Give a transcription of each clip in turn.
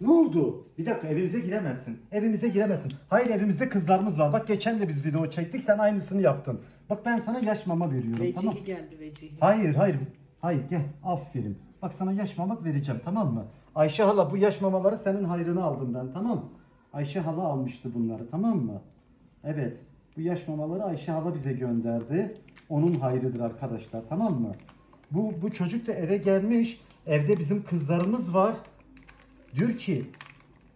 Ne oldu? Bir dakika evimize giremezsin. Evimize giremezsin. Hayır evimizde kızlarımız var. Bak geçen de biz video çektik sen aynısını yaptın. Bak ben sana yaş mama veriyorum Vecihi tamam. geldi vecihi. Hayır hayır. Hayır gel aferin. Bak sana yaş mamak vereceğim tamam mı? Ayşe hala bu yaş mamaları senin hayrını aldım ben tamam? Ayşe hala almıştı bunları tamam mı? Evet. Bu yaş mamaları Ayşe hala bize gönderdi. Onun hayrıdır arkadaşlar tamam mı? Bu, bu çocuk da eve gelmiş. Evde bizim kızlarımız var. Diyor ki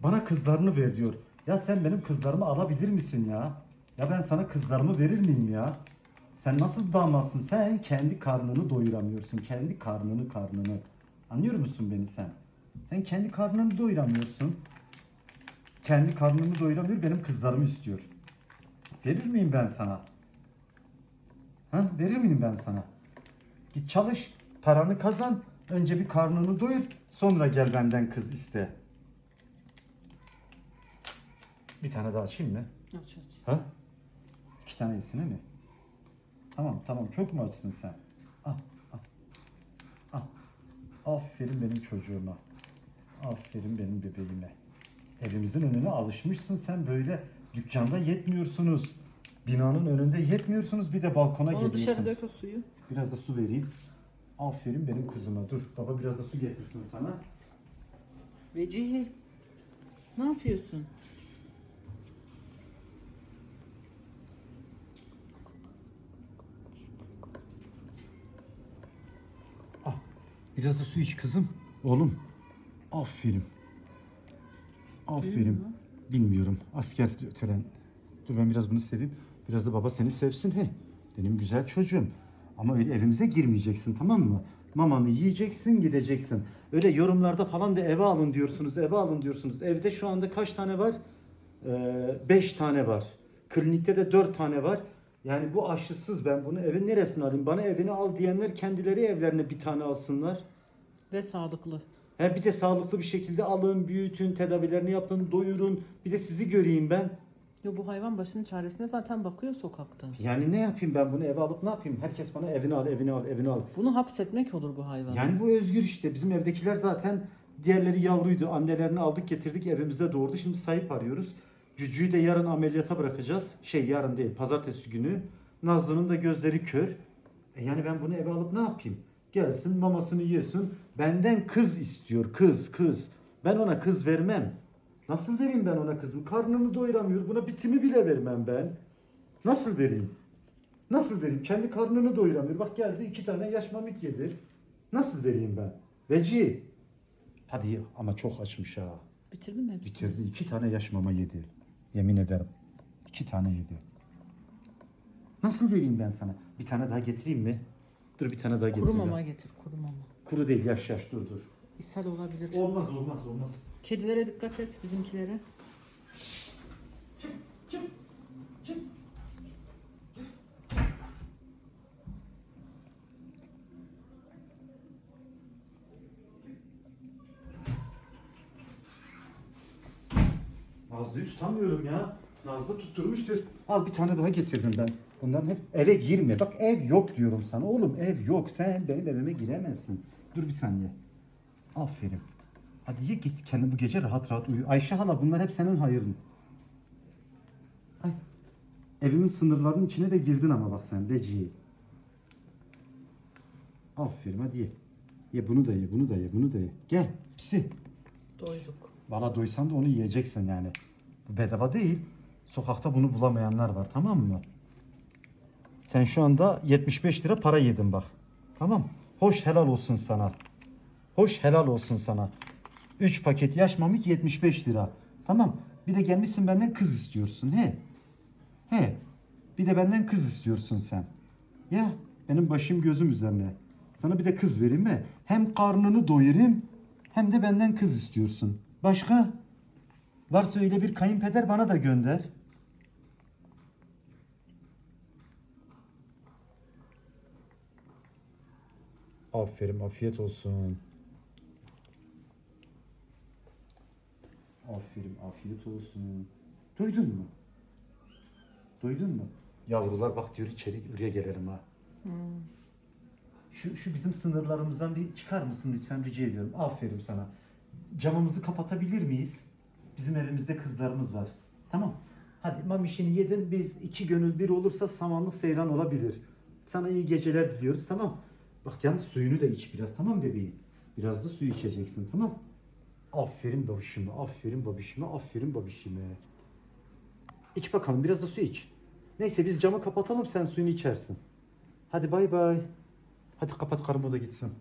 bana kızlarını ver diyor. Ya sen benim kızlarımı alabilir misin ya? Ya ben sana kızlarımı verir miyim ya? Sen nasıl damatsın? Sen kendi karnını doyuramıyorsun. Kendi karnını karnını. Anlıyor musun beni sen? Sen kendi karnını doyuramıyorsun. Kendi karnını doyuramıyor. Benim kızlarımı istiyor. Verir miyim ben sana? Ha? Verir miyim ben sana? Git çalış. Paranı kazan. Önce bir karnını doyur. Sonra gel benden kız iste. Bir tane daha açayım mı? Aç aç. Ha? İki tane yesene mi? Tamam tamam çok mu açsın sen? Al al. Al. Aferin benim çocuğuma. Aferin benim bebeğime. Evimizin önüne alışmışsın sen böyle dükkanda yetmiyorsunuz. Binanın önünde yetmiyorsunuz bir de balkona Onu dışarı geliyorsunuz. dök o suyu. Biraz da su vereyim. Aferin benim kızıma. Dur baba biraz da su getirsin sana. Vecihi. Ne yapıyorsun? Ah, biraz da su iç kızım. Oğlum. Aferin. Aferin. Bilmiyorum. Asker tören. Dur ben biraz bunu seveyim. Biraz da baba seni sevsin. He. Benim güzel çocuğum. Ama öyle evimize girmeyeceksin tamam mı? Mamanı yiyeceksin gideceksin. Öyle yorumlarda falan da eve alın diyorsunuz, eve alın diyorsunuz. Evde şu anda kaç tane var? Ee, beş tane var. Klinikte de dört tane var. Yani bu aşısız ben bunu evin neresine alayım? Bana evini al diyenler kendileri evlerine bir tane alsınlar. Ve sağlıklı. He bir de sağlıklı bir şekilde alın, büyütün, tedavilerini yapın, doyurun. Bir de sizi göreyim ben. Ya bu hayvan başının çaresine zaten bakıyor sokakta. Yani ne yapayım ben bunu eve alıp ne yapayım? Herkes bana evini al, evini al, evini al. Bunu hapsetmek olur bu hayvanı. Yani bu özgür işte. Bizim evdekiler zaten diğerleri yavruydu. Annelerini aldık getirdik evimize doğurdu. Şimdi sahip arıyoruz. Cücüğü de yarın ameliyata bırakacağız. Şey yarın değil pazartesi günü. Nazlı'nın da gözleri kör. E yani ben bunu eve alıp ne yapayım? Gelsin mamasını yesin. Benden kız istiyor. Kız kız. Ben ona kız vermem. Nasıl vereyim ben ona kızımı? Karnını doyuramıyor. Buna bitimi bile vermem ben. Nasıl vereyim? Nasıl vereyim? Kendi karnını doyuramıyor. Bak geldi iki tane yaş mamik yedi. Nasıl vereyim ben? Veci. Hadi ama çok açmış ha. Bitirdin mi? hepsini? Bitirdi. iki tane yaş mama yedi. Yemin ederim. İki tane yedi. Nasıl vereyim ben sana? Bir tane daha getireyim mi? Dur bir tane daha Kuru getireyim. mama getir kuru mama. Kuru değil yaş yaş dur dur. İshal olabilir. Olmaz olmaz olmaz. Kedilere dikkat et bizimkilere. Çık çık. Nazlı'yı tutamıyorum ya. Nazlı tutturmuştur. Al bir tane daha getirdim ben. Bunların hep eve girme. Bak ev yok diyorum sana. Oğlum ev yok. Sen benim evime giremezsin. Dur bir saniye. Aferin. Hadi ye git kendi bu gece rahat rahat uyu. Ayşe hala bunlar hep senin hayırın. Ay. Evimin sınırlarının içine de girdin ama bak sen Vecihi. Aferin hadi ye. Ye bunu da ye, bunu da ye, bunu da ye. Gel pisi. Doyduk. Valla doysan da onu yiyeceksin yani. Bu bedava değil. Sokakta bunu bulamayanlar var tamam mı? Sen şu anda 75 lira para yedin bak. Tamam. Hoş helal olsun sana. Hoş helal olsun sana. 3 paket yaş mamik 75 lira. Tamam. Bir de gelmişsin benden kız istiyorsun. He. He. Bir de benden kız istiyorsun sen. Ya benim başım gözüm üzerine. Sana bir de kız vereyim mi? Hem karnını doyurayım hem de benden kız istiyorsun. Başka? Varsa öyle bir kayınpeder bana da gönder. Aferin, afiyet olsun. Aferin, afiyet olsun. Duydun mu? Duydun mu? Yavrular bak diyor içeri buraya gelelim ha. Şu, şu bizim sınırlarımızdan bir çıkar mısın lütfen rica ediyorum. Aferin sana. camımızı kapatabilir miyiz? Bizim evimizde kızlarımız var. Tamam. Hadi mamişini yedin. Biz iki gönül bir olursa samanlık seyran olabilir. Sana iyi geceler diliyoruz tamam. Bak yalnız suyunu da iç biraz tamam bebeğim. Biraz da su içeceksin tamam. Aferin babişime, aferin babişime, aferin babişime. İç bakalım biraz da su iç. Neyse biz camı kapatalım sen suyunu içersin. Hadi bay bay. Hadi kapat karımı da gitsin.